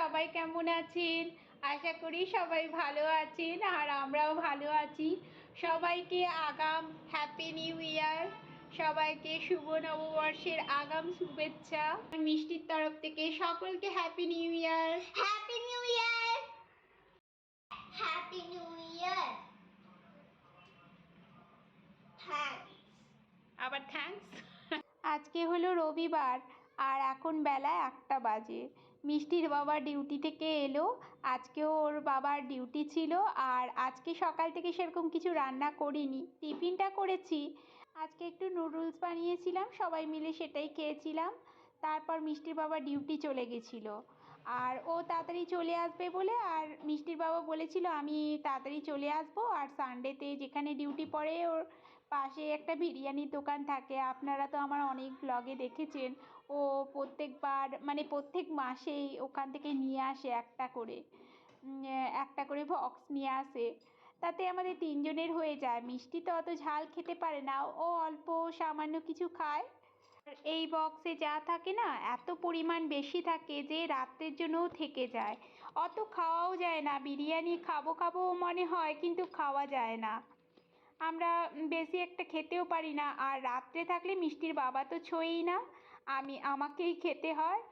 সবাই কেমন আছেন? আশা করি সবাই ভালো আছেন আর আমরাও ভালো আছি। সবাইকে আগাম হ্যাপি নিউ ইয়ার সবাইকে শুভ নববর্ষের আগাম শুভেচ্ছা। মিষ্টির তরফ থেকে সকলকে happy new year happy new year happy new year আবার থ্যাঙ্কস আজকে হলো রবিবার আর এখন বেলা একটা বাজে। মিষ্টির বাবা ডিউটি থেকে এলো। আজকেও ওর বাবার ডিউটি ছিল আর আজকে সকাল থেকে সেরকম কিছু রান্না করিনি। টিফিনটা করেছি। আজকে একটু নুডলস বানিয়েছিলাম, সবাই মিলে সেটাই খেয়েছিলাম। তারপর মিষ্টির বাবা ডিউটি চলে গেছিল। আর ও তাড়াতাড়ি চলে আসবে বলে আর মিষ্টির বাবা বলেছিল, আমি তাড়াতাড়ি চলে আসব আর সানডেতে যেখানে ডিউটি পড়ে ওর পাশে একটা বিরিয়ানির দোকান থাকে। আপনারা তো আমার অনেক ব্লগে দেখেছেন। ও প্রত্যেকবার মানে প্রত্যেক মাসেই ওখান থেকে নিয়ে আসে একটা করে। একটা করে বক্স নিয়ে আসে। তাতে আমাদের তিনজনের হয়ে যায়। মিষ্টি তো অত ঝাল খেতে পারে না। ও অল্প সামান্য কিছু খায়। এই বক্সে যা থাকে না, এত পরিমাণ বেশি থাকে যে রাত্রের জন্যও থেকে যায়। অত খাওয়াও যায় না। বিরিয়ানি খাব খাব মনে হয়, কিন্তু খাওয়া যায় না। আমরা বেশি একটা খেতেও পারি না। আর রাত্রে থাকলে মিষ্টির বাবা তো ছোঁয়ই না। আমি, আমাকেই খেতে হয়।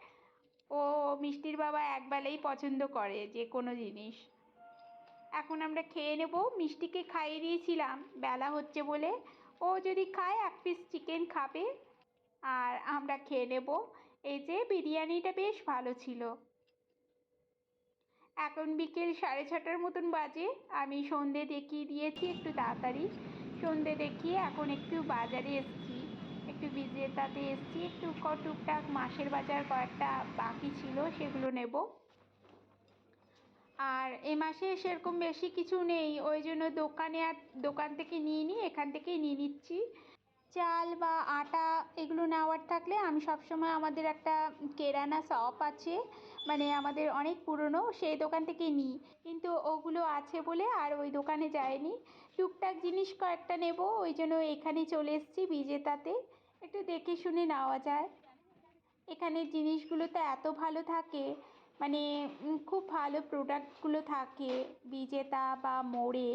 ও মিষ্টির বাবা একবেলাই পছন্দ করে যে কোনো জিনিস। এখন আমরা খেয়ে নেব। মিষ্টিকে খাইয়ে দিয়েছিলাম। বেলা হচ্ছে বলে ও যদি খায়, এক পিস চিকেন খাবে। আর আমরা খেয়ে নেব। এই যে বিরিয়ানিটা বেশ ভালো ছিল। এখন বিকেল সাড়ে ছটার মতন বাজে। আমি সন্ধে দেখিয়ে দিয়েছি একটু তাড়াতাড়ি। সন্ধে দেখিয়ে এখন একটু বাজারে এসছি। একটু বিজেতাতে এসছি। একটু ক- টুকটাক মাসের বাজার কয়েকটা বাকি ছিল, সেগুলো নেব। আর এ মাসে সেরকম বেশি কিছু নেই। ওই জন্য দোকানে আর দোকান থেকে নিয়ে নিই এখান থেকেই নিয়ে নিচ্ছি। চাল বা আটা এগুলো নেওয়ার থাকলে আমি সবসময় আমাদের একটা কেরানা শপ আছে। মানে আমাদের অনেক পুরনো, সেই দোকান থেকে নিই। কিন্তু ওগুলো আছে বলে আর ওই দোকানে যাইনি। টুকটাক জিনিস কয়েকটা নেব, ওই জন্য এখানে চলে এসেছি বিজেতাতে। একটু দেখে শুনে নেওয়া যায়। এখানের জিনিসগুলো তো এত ভালো থাকে। মানে খুব ভালো প্রোডাক্টগুলো থাকে। বিজেতা বা মোড়ে।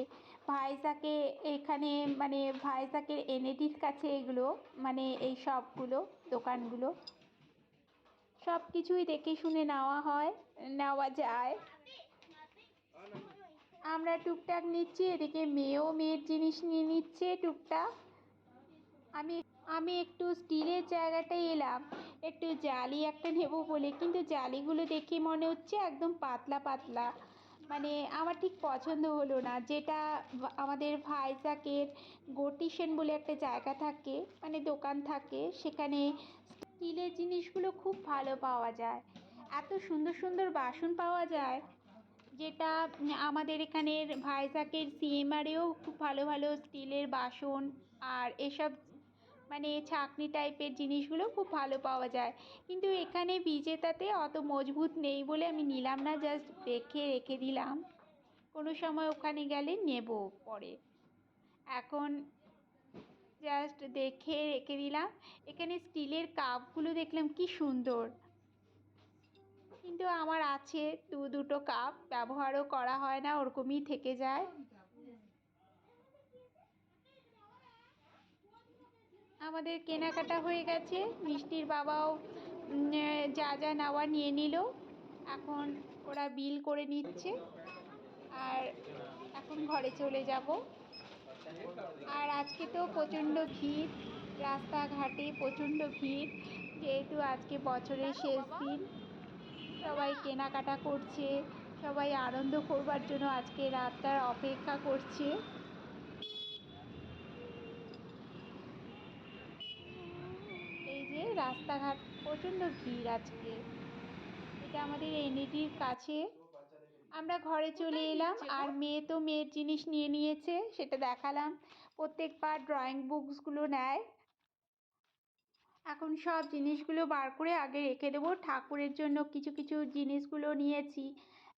ভাইজাকে এখানে মানে ভাইজাকের এনএডির কাছে এগুলো মানে এই সবগুলো, দোকানগুলো। সব কিছুই দেখে শুনে নেওয়া হয়, নেওয়া যায়। আমরা টুকটাক নিচ্ছি, এদিকে মেয়েও মেয়ের জিনিস নিয়ে নিচ্ছে টুকটাক। আমি আমি একটু স্টিলের জায়গাটায় এলাম। একটু জালি একটা নেব বলে। কিন্তু জালিগুলো দেখে মনে হচ্ছে একদম পাতলা পাতলা। মানে আমার ঠিক পছন্দ হলো না। যেটা আমাদের ভাইজাকের গোটিশন বলে একটা জায়গা থাকে মানে দোকান থাকে, সেখানে স্টিলের জিনিসগুলো খুব ভালো পাওয়া যায়। এত সুন্দর সুন্দর বাসন পাওয়া যায়, যেটা আমাদের এখানের ভাইজাকের সিএমআরেও খুব ভালো ভালো স্টিলের বাসন আর এসব মানে ছাকনি টাইপের জিনিসগুলো খুব ভালো পাওয়া যায়। কিন্তু এখানে বিজেতাতে অত মজবুত নেই বলে আমি নিলাম না জাস্ট দেখে রেখে দিলাম। কোনো সময় ওখানে গেলে নেব পরে। এখন জাস্ট দেখে রেখে দিলাম। এখানে স্টিলের কাপগুলো দেখলাম কি সুন্দর। কিন্তু আমার আছে দু দুটো কাপ, ব্যবহারও করা হয় না, ওরকমই থেকে যায়। আমাদের কেনাকাটা হয়ে গেছে। মিষ্টির বাবাও যা যা নেওয়া নিয়ে নিল। এখন ওরা বিল করে নিচ্ছে। আর এখন ঘরে চলে যাব। আর আজকে তো প্রচণ্ড ভিড়। রাস্তাঘাটে প্রচণ্ড ভিড়। যেহেতু আজকে বছরের শেষ দিন। সবাই কেনাকাটা করছে। সবাই আনন্দ করবার জন্য আজকে রাতটার অপেক্ষা করছে এই যে রাস্তাঘাট প্রচণ্ড ভিড় আজকে। এটা আমাদের এনএডির কাছে। আমরা ঘরে চলে এলাম আর মেয়ে তো মেয়ের জিনিস নিয়ে নিয়েছে সেটা দেখালাম। প্রত্যেকবার ড্রয়িং বুকসগুলো নেয়। এখন সব জিনিসগুলো বার করে আগে রেখে দেবো। ঠাকুরের জন্য কিছু কিছু জিনিসগুলো নিয়েছি।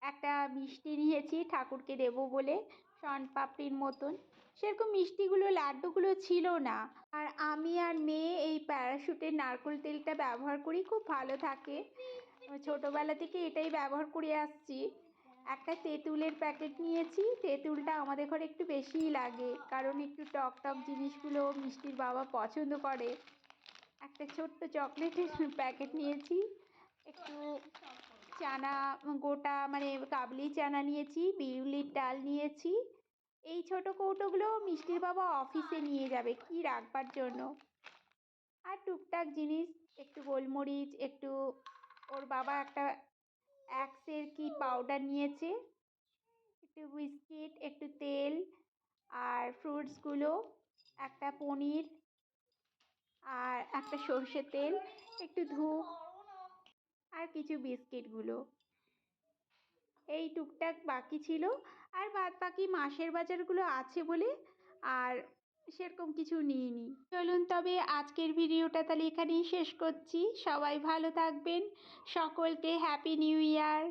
একটা মিষ্টি নিয়েছি ঠাকুরকে দেবো বলে শনপাপড়ির মতন। সেরকম মিষ্টিগুলো লাড্ডুগুলো ছিল না। আর আমি আর মেয়ে প্যারাশুটের নারকেল তেলটা ব্যবহার করি, খুব ভালো থাকে। ছোটোবেলা থেকে এটাই ব্যবহার করে আসছি। একটা তেঁতুলের প্যাকেট নিয়েছি, তেঁতুলটা আমাদের ঘরে একটু বেশিই লাগে, কারণ একটু টক টক জিনিসগুলো মিষ্টির বাবা পছন্দ করে। একটা ছোট্ট চকলেটের প্যাকেট নিয়েছি, একটু চানা, গোটা মানে কাবলি চানা নিয়েছি, বিউলির ডাল নিয়েছি। এই ছোটো কৌটোগুলো মিষ্টির বাবা অফিসে নিয়ে যাবে, কি রাখবার জন্য? আর টুকটাক জিনিস, একটু গোলমরিচ, একটু, ওর বাবা একটা অ্যাক্সের কি পাউডার নিয়েছে, একটু বিস্কিট একটু তেল আর ফ্রুটসগুলো একটা পনির আর একটা সর্ষের তেল, একটু ধূপ আর কিছু বিস্কিটগুলো এই টুকটাক বাকি ছিল। আর বাদ বাকি মাসের বাজারগুলো আছে বলে আর সেরকম কিছু নিইনি। চলুন তবে আজকের ভিডিওটা তাহলে এখানেই শেষ করছি। সবাই ভালো থাকবেন। সকলকে হ্যাপি নিউ ইয়ার